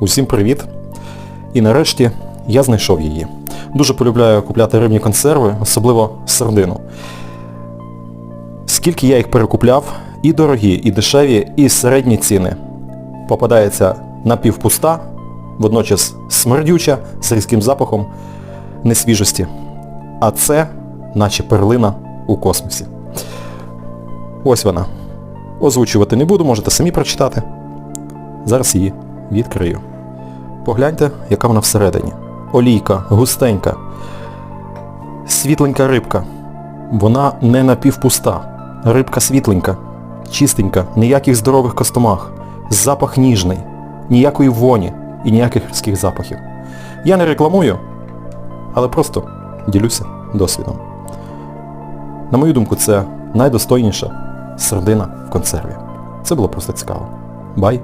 Усім привіт! І нарешті я знайшов її. Дуже полюбляю купляти рибні консерви, особливо сардину. Скільки я їх перекупляв, і дорогі, і дешеві, і середні ціни. Попадається напівпуста, водночас смердюча, з різким запахом несвіжості. А це наче перлина у космосі. Ось вона. Озвучувати не буду, можете самі прочитати. Зараз її відкрию. Погляньте, яка вона всередині. Олійка, густенька, світленька рибка. Вона не напівпуста. Рибка світленька, чистенька, ніяких здорових костомах. Запах ніжний, ніякої воні і ніяких різких запахів. Я не рекламую, але просто ділюся досвідом. На мою думку, це найдостойніша сердина в консерві. Це було просто цікаво. Бай!